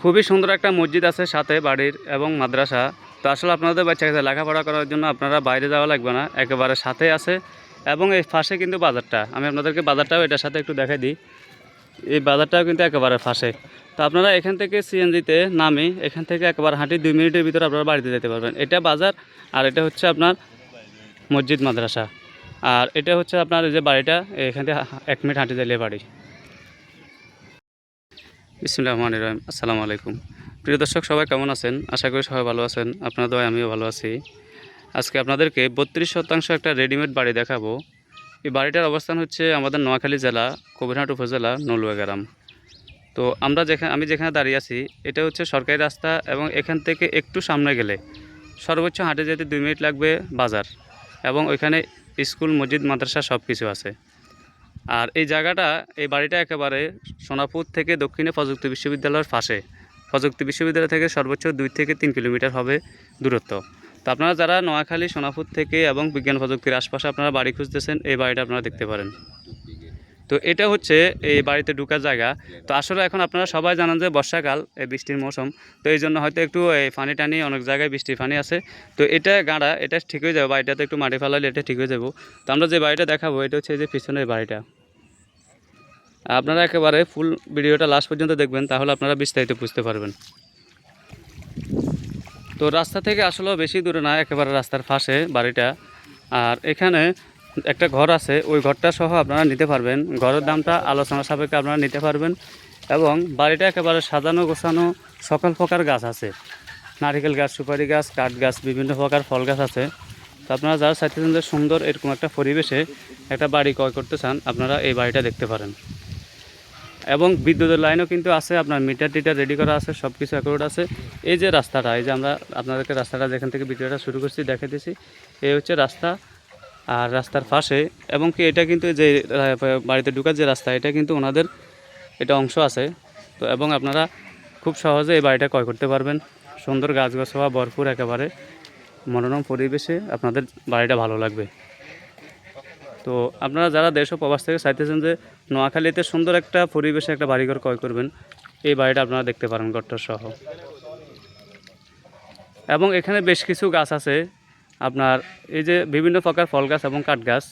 খুবই সুন্দর একটা মসজিদ আছে সাথে বাড়ির এবং মাদ্রাসা। তো আসলে আপনাদের বাচ্চাকে লেখাপড়া করার জন্য আপনারা বাইরে যাওয়া লাগবে না, একেবারে সাথে আছে। এবং এই ফাঁসে কিন্তু বাজারটা, আমি আপনাদেরকে বাজারটাও এটার সাথে একটু দেখাই দিই। এই বাজারটাও কিন্তু একেবারে ফাঁসে তো আপনারা এখান থেকে সিএনজিতে নামে, এখান থেকে একেবারে হাঁটি, দুই মিনিটের ভিতরে আপনারা বাড়িতে যেতে পারবেন। এটা বাজার, আর এটা হচ্ছে আপনার মসজিদ মাদ্রাসা। আর এটা হচ্ছে আপনার যে বাড়িটা, এখান থেকে এক মিনিট হাঁটি দিলে বাড়ি। বিসমুল্লাহ রহমান রহিম। আসসালামু আলাইকুম। প্রিয় দর্শক, সবাই কেমন আছেন? আশা করি সবাই ভালো আছেন। আপনাদের আমিও ভালো আছি। আজকে আপনাদেরকে বত্রিশ শতাংশ একটা রেডিমেড বাড়ি দেখাবো। এই বাড়িটার অবস্থান হচ্ছে আমাদের নোয়াখালী জেলা, কবিরহাট উপজেলা নলুয়া গ্রাম তো আমরা যেখানে আমি যেখানে দাঁড়িয়ে আছি, এটা হচ্ছে সরকারি রাস্তা এবং এখান থেকে একটু সামনে গেলে সর্বোচ্চ হাঁটে যেতে দুই মিনিট লাগবে বাজার এবং ওইখানে স্কুল, মসজিদ, মাদ্রাসা সব কিছু আছে। আর এই জায়গাটা, এই বাড়িটা একেবারে সোনাপুর থেকে দক্ষিণে প্রযুক্তি বিশ্ববিদ্যালয়ের পাশে। প্রযুক্তি বিশ্ববিদ্যালয় থেকে সর্বোচ্চ দুই থেকে তিন কিলোমিটার হবে দূরত্ব। তো আপনারা যারা নোয়াখালী, সোনাপুর থেকে এবং বিজ্ঞান প্রযুক্তির আশপাশে আপনারা বাড়ি খুঁজতেছেন, এই বাড়িটা আপনারা দেখতে পারেন। তো এটা হচ্ছে এই বাড়িতে ঢুকার জায়গা। তো আসলে এখন আপনারা সবাই জানেন যে বর্ষাকাল, এই বৃষ্টির মৌসুম। তো এই জন্য হয়তো একটু এই পানি টানি, অনেক জায়গায় বৃষ্টির পানি আছে। তো এটা গাঁড়া, এটা ঠিক হয়ে যাবে, বাড়িটাতে একটু মাটি ফেলালে এটা ঠিক হয়ে যাব। তো আমরা যে বাড়িটা দেখাবো, এটা হচ্ছে এই যে পিছনের বাড়িটা। আপনারা একেবারে ফুল ভিডিওটা লাস্ট পর্যন্ত দেখবেন, তাহলে আপনারা বিস্তারিত বুঝতে পারবেন। তো রাস্তা থেকে আসলেও বেশি দূরে না, একেবারে রাস্তার পাশে বাড়িটা। আর এখানে একটা ঘর আছে, ওই ঘরটা সহ আপনারা নিতে পারবেন। ঘরের দামটা আলোচনা সাপেক্ষে আপনারা নিতে পারবেন। এবং বাড়িটা একেবারে সাজানো গোছানো সকল প্রকার গাছ আছে। নারিকেল গাছ, সুপারি গাছ, কাঠ গাছ, বিভিন্ন প্রকার ফল গাছ আছে। তো আপনারা যারা চাইতেছেন যে সুন্দর এরকম একটা পরিবেশে একটা বাড়ি ক্রয় করতে চান, আপনারা এই বাড়িটা দেখতে পারেন। এবং বিদ্যুতের লাইনও কিন্তু আছে, আপনার মিটার টিটার রেডি করা আছে সব কিছু অ্যাকোর্ড আছে। এই যে রাস্তাটা, এই যে আমরা আপনাদেরকে রাস্তাটা যেখান থেকে ভিডিওটা শুরু করছি দেখে দিছি, এই হচ্ছে রাস্তা আর রাস্তার পাশে, এবং কি এটা কিন্তু যে বাড়িতে ঢুকার যে রাস্তা, এটা কিন্তু ওনাদের এটা অংশ আছে। তো এবং আপনারা খুব সহজে এই বাড়িটা ক্রয় করতে পারবেন। সুন্দর গাছগাছওয়া, ভরপুর একেবারে মনোরম পরিবেশে আপনাদের বাড়িটা ভালো লাগবে। তো আপনারা যারা দেশ ও প্রবাস থেকে চাইতেছেন যে নোয়াখালীতে সুন্দর একটা পরিবেশে একটা বাড়িঘর ক্রয় করবেন, এই বাড়িটা আপনারা দেখতে পারেন ঘরটা সহ। এবং এখানে বেশ কিছু গাছ আছে। আপনার এই যে বিভিন্ন প্রকার ফল গাছ এবং কাঠ গাছ,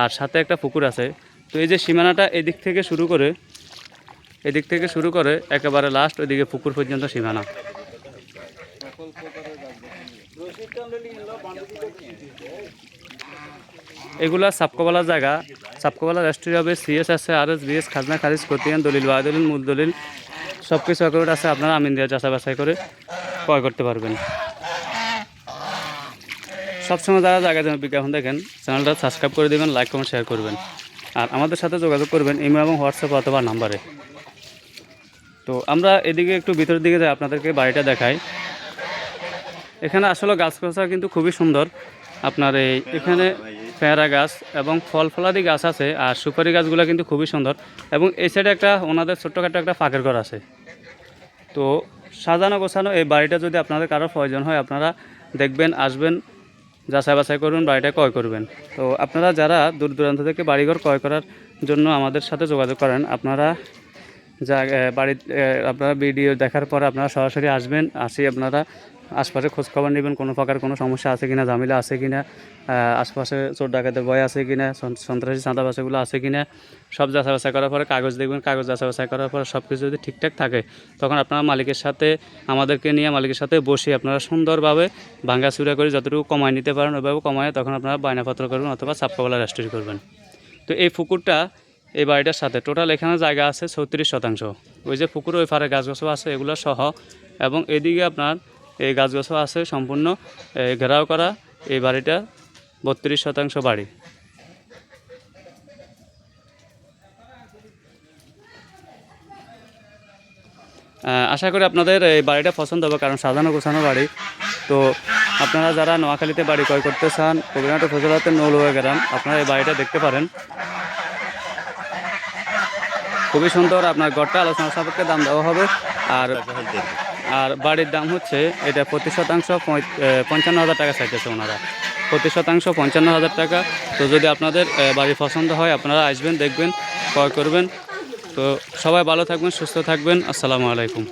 আর সাথে একটা পুকুর আছে। তো এই যে সীমানাটা এদিক থেকে শুরু করে, এদিক থেকে শুরু করে একেবারে লাস্ট ওইদিকে পুকুর পর্যন্ত সীমানা। এগুলা সাপকোবালা জায়গা। সাপকোবালা রেস্টুরি হবে সিএস আছে আর এস বিএস, খাজনা, খারিজ, খতিয়ান, দলিল বা দলিল, মূল দলিল সব কিছু অ্যাকাউন্ট আছে, আপনারা আমিন দিয়ে যাচাই বাছাই করে ক্রয় করতে পারবেন। সবসময় যারা জায়গা যেন বিজ্ঞাপন দেখেন, চ্যানেলটা সাবস্ক্রাইব করে দেবেন লাইক কমেন্ট শেয়ার করবেন। আর আমাদের সাথে যোগাযোগ করবেন ইমেল এবং হোয়াটসঅ্যাপ অথবা নাম্বারে। তো আমরা এদিকে একটু ভিতরের দিকে যাই, আপনাদেরকে বাড়িটা দেখাই। এখানে আসলে গাছগাছা কিন্তু খুবই সুন্দর। আপনার এই এখানে পেয়ারা গাছ এবং ফল ফলাদি গাছ আছে, আর সুপারি গাছগুলো কিন্তু খুবই সুন্দর। এবং এই সাইডে একটা ওনাদের ছোট্টখাটো একটা ফাঁকের ঘর আছে। তো সাজানো গোছানো এই বাড়িটা যদি আপনাদের কারও প্রয়োজন হয়, আপনারা দেখবেন, আসবেন, যাচাই বাছাই করবেন, বাড়িটা ক্রয় করবেন। তো আপনারা যারা দূর দূরান্ত থেকে বাড়িঘর ক্রয় করার জন্য আমাদের সাথে যোগাযোগ করেন, আপনারা যা বাড়ি আপনারা ভিডিও দেখার পর আপনারা সরাসরি আসবেন, আসি আপনারা আশপাশে খোঁজখবর নেবেন, কোনো প্রকার কোনো সমস্যা আছে কিনা, ঝামেলা আছে কিনা আশপাশে চোর ডাকাতের ভয় আছে কিনা, সন- সন্ত্রাসী চাঁদা বাসাগুলো আছে কিনা, সব যাচাই বাছাই করার পরে কাগজ দেখবেন, কাগজ যাচাই বাছাই করার পরে সব কিছু যদি ঠিকঠাক থাকে, তখন আপনারা মালিকের সাথে, আমাদেরকে নিয়ে মালিকের সাথে বসে আপনারা সুন্দরভাবে ভাঙ্গা চুরা করে যতটুকু কমায় নিতে পারেন, ওইভাবে কমায় তখন আপনারা বায়নাপত্র করবেন অথবা চাপকাওয়ালা রেস্টোরি করবেন। তো এই পুকুরটা এই বাড়িটার সাথে, টোটাল এখানে জায়গা আছে চৌত্রিশ শতাংশ। ওই যে পুকুর, ওই পারে গাছগাছও আছে, এগুলো সহ এবং এদিকে আপনার এই গাছগাছও আছে সম্পূর্ণ ঘেরাও করা এই বাড়িটা বত্রিশ শতাংশ বাড়ি। আশা করি আপনাদের এই বাড়িটা পছন্দ হবে, কারণ সাজানো গোছানো বাড়ি। তো আপনারা যারা নোয়াখালীতে বাড়ি ক্রয় করতে চান কবিরাট উপজেলাতে নৌলুয়া গ্রাম, আপনারা এই বাড়িটা দেখতে পারেন। খুবই সুন্দর, আপনার ঘরটা আলোচনা সাপেক্ষে দাম দেওয়া হবে। আর আর বাড়ির দাম হচ্ছে, এটা প্রতি শতাংশ পঞ্চান্ন হাজার টাকা চাইতেছে ওনারা। প্রতি শতাংশ, পঞ্চান্ন হাজার টাকা। তো যদি আপনাদের বাড়ি পছন্দ হয়, আপনারা আসবেন, দেখবেন, ক্রয় করবেন। তো সবাই ভালো থাকবেন, সুস্থ থাকবেন। আসসালামু আলাইকুম।